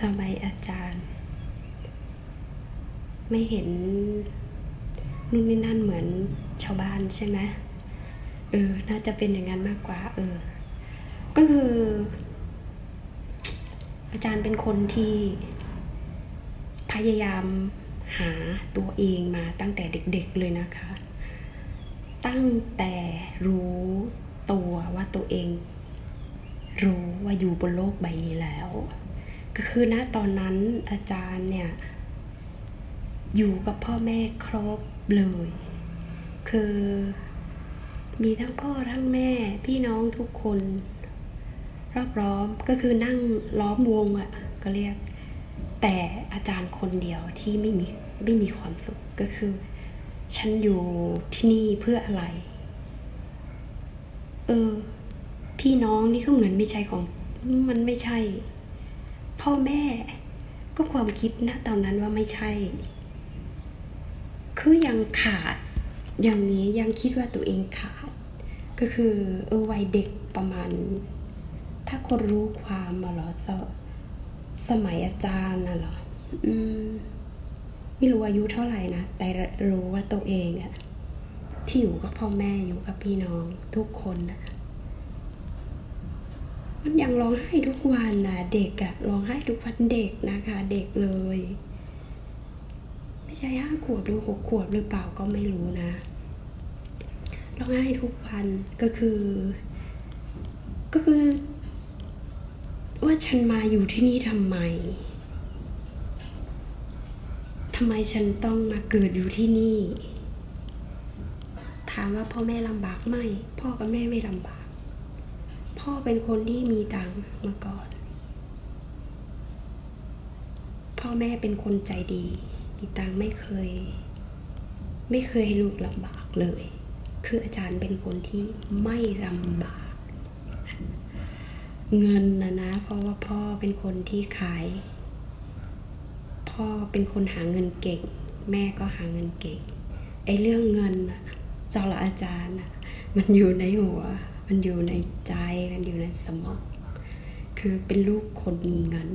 ทำไมอาจารย์ ไม่เห็นนู่นนี่นั่นเหมือนชาวบ้านใช่ไหมเออ น่าจะเป็นอย่างนั้นมากกว่า เออ ก็คือ อาจารย์เป็นคนที่ พยายามหาตัวเองมาตั้งแต่เด็กๆเลยนะคะ ตั้งแต่รู้ตัวว่าตัวเอง รู้ว่าอยู่บนโลกใบนี้แล้ว คือณตอนนั้นอาจารย์เนี่ยอยู่กับพ่อแม่ครบเลย คือมีทั้งพ่อทั้งแม่พี่น้องทุกคนรอบล้อมก็คือนั่งล้อมวงอะ่ะก็เรียก แต่อาจารย์คนเดียวที่ไม่มีไม่มีความสุขก็คือ ฉันอยู่ที่นี่เพื่ออะไร เออ พี่น้องนี่ก็เหมือนไม่ใช่ของมันไม่ใช่ พ่อแม่ ก็ความคิดนะตอนนั้นว่าไม่ใช่ คือยังขาด อย่างนี้ยังคิดว่าตัวเองขาด ก็คือเออวัยเด็กประมาณ ถ้าคนรู้ความมาเหรอสสมัยอาจารย์น่ะเหรออืมไม่รู้อายุเท่าไหร่นะ แต่รู้ว่าตัวเองอะที่อยู่กับพ่อแม่อยู่กับพี่น้องทุกคนอะ มันยังร้องไห้ทุกวันนะเด็กอะร้องไห้ทุกวันเด็กนะคะ เด็กเลย ไม่ใช่ห้าขวบหรือหกขวบหรือเปล่าก็ไม่รู้นะร้องไห้ทุกวันก็คือ ก็คือ ว่าฉันมาอยู่ที่นี่ทำไมทำไมฉันต้องมาเกิดอยู่ที่นี่ ถามว่าพ่อแม่ลำบากไหมพ่อกับแม่ไม่ลำบาก พ่อเป็นคนที่มีตังมาก่อน พ่อแม่เป็นคนใจดี มีตังไม่เคย ไม่เคยให้ลูกลำบากเลย คืออาจารย์เป็นคนที่ไม่ลำบาก เงินนะนะ เพราะว่าพ่อเป็นคนที่ขาย พ่อเป็นคนหาเงินเก่ง แม่ก็หาเงินเก่งไอ้เรื่องเงินน่ะสำหรับอาจารย์นะมันอยู่ในหัว มันอยู่ในใจมันอยู่ในสมอง คือเป็นลูกคนมีเงิน